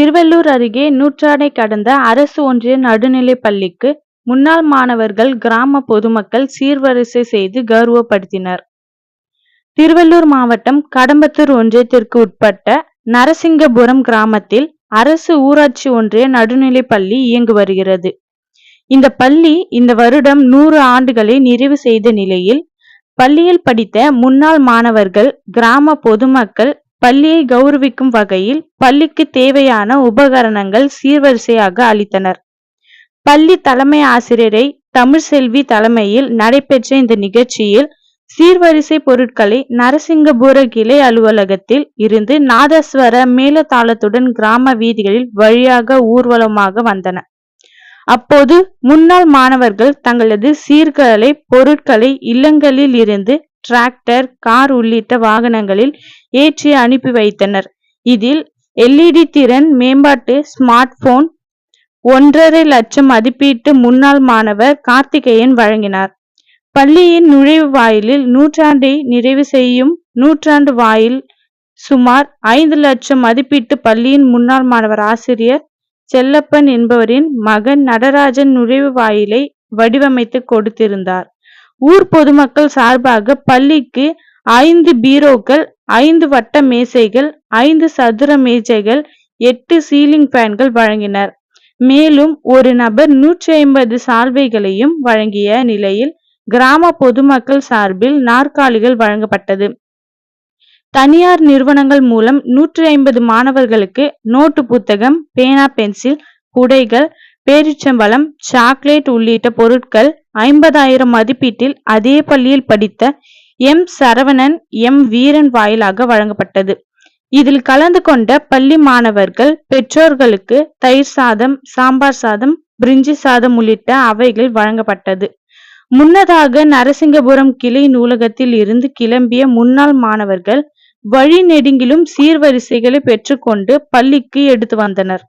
திருவள்ளூர் அருகே நூற்றாண்டை கடந்த அரசு ஒன்றிய நடுநிலைப் பள்ளிக்கு முன்னாள் மாணவர்கள் கிராம பொதுமக்கள் சீர்வரிசை செய்து கௌரவப்படுத்தினர். திருவள்ளூர் மாவட்டம் கடம்பத்தூர் ஒன்றியத்திற்கு உட்பட்ட நரசிங்கபுரம் கிராமத்தில் அரசு ஊராட்சி ஒன்றிய நடுநிலைப் பள்ளி இயங்கு வருகிறது. இந்த பள்ளி இந்த வருடம் நூறு ஆண்டுகளை நிறைவு செய்த நிலையில், பள்ளியில் படித்த முன்னாள் மாணவர்கள், கிராம பொதுமக்கள் பள்ளியை கௌரவிக்கும் வகையில் பள்ளிக்கு தேவையான உபகரணங்கள் சீர்வரிசையாக அளித்தனர். பள்ளி தலைமை ஆசிரியரை தமிழ்செல்வி தலைமையில் நடைபெற்ற இந்த நிகழ்ச்சியில், சீர்வரிசை பொருட்களை நரசிங்கபுர கிளை அலுவலகத்தில் இருந்து நாதஸ்வர மேளதாளத்துடன் கிராம வீதிகளில் வழியாக ஊர்வலமாக வந்தன. அப்போது முன்னாள் மாணவர்கள் தங்களது சீர்களை பொருட்களை இல்லங்களில் இருந்து டிராக்டர், கார் உள்ளிட்ட வாகனங்களில் ஏற்றி அனுப்பி வைத்தனர். இதில் எல்இடி திறன் மேம்பாட்டு ஸ்மார்ட் போன் ஒன்றரை லட்சம் மதிப்பீட்டு முன்னாள் மாணவர் கார்த்திகேயன் வழங்கினார். பள்ளியின் நுழைவு வாயிலில் நூற்றாண்டை நிறைவு செய்யும் நூற்றாண்டு வாயில் சுமார் ஐந்து லட்சம் மதிப்பீட்டு பள்ளியின் முன்னாள் மாணவர் ஆசிரியர் செல்லப்பன் என்பவரின் மகன் நடராஜன் நுழைவு வாயிலை வடிவமைத்து கொடுத்திருந்தார். ஊர் பொதுமக்கள் சார்பாக பள்ளிக்கு ஐந்து பீரோக்கள், ஐந்து வட்ட மேசைகள், ஐந்து சதுர மேஜைகள், எட்டு சீலிங் ஃபேன்கள் வழங்கினர். மேலும் ஒரு நபர் நூற்றி ஐம்பது சால்வைகளையும் வழங்கிய நிலையில், கிராம பொதுமக்கள் சார்பில் நாற்காலிகள் வழங்கப்பட்டது. தனியார் நிறுவனங்கள் மூலம் நூற்றி ஐம்பது மாணவர்களுக்கு நோட்டு புத்தகம், பேனா பென்சில், குடைகள், பேரிச்சம்பழம் சாக்லேட் உள்ளிட்ட பொருட்கள் ஐம்பதாயிரம் மதிப்பீட்டில் அதே பள்ளியில் படித்த எம். சரவணன், எம். வீரன் வாயிலாக வழங்கப்பட்டது. இதில் கலந்து கொண்ட பள்ளி மாணவர்கள் பெற்றோர்களுக்கு தயிர் சாதம், சாம்பார் சாதம், பிரிஞ்சி சாதம் உள்ளிட்ட அவைகள் வழங்கப்பட்டது. முன்னதாக நரசிங்கபுரம் கிளை நூலகத்தில் இருந்து கிளம்பிய முன்னாள் மாணவர்கள் வழி நெடுங்கிலும் சீர்வரிசைகளை பெற்றுக்கொண்டு பள்ளிக்கு எடுத்து வந்தனர்.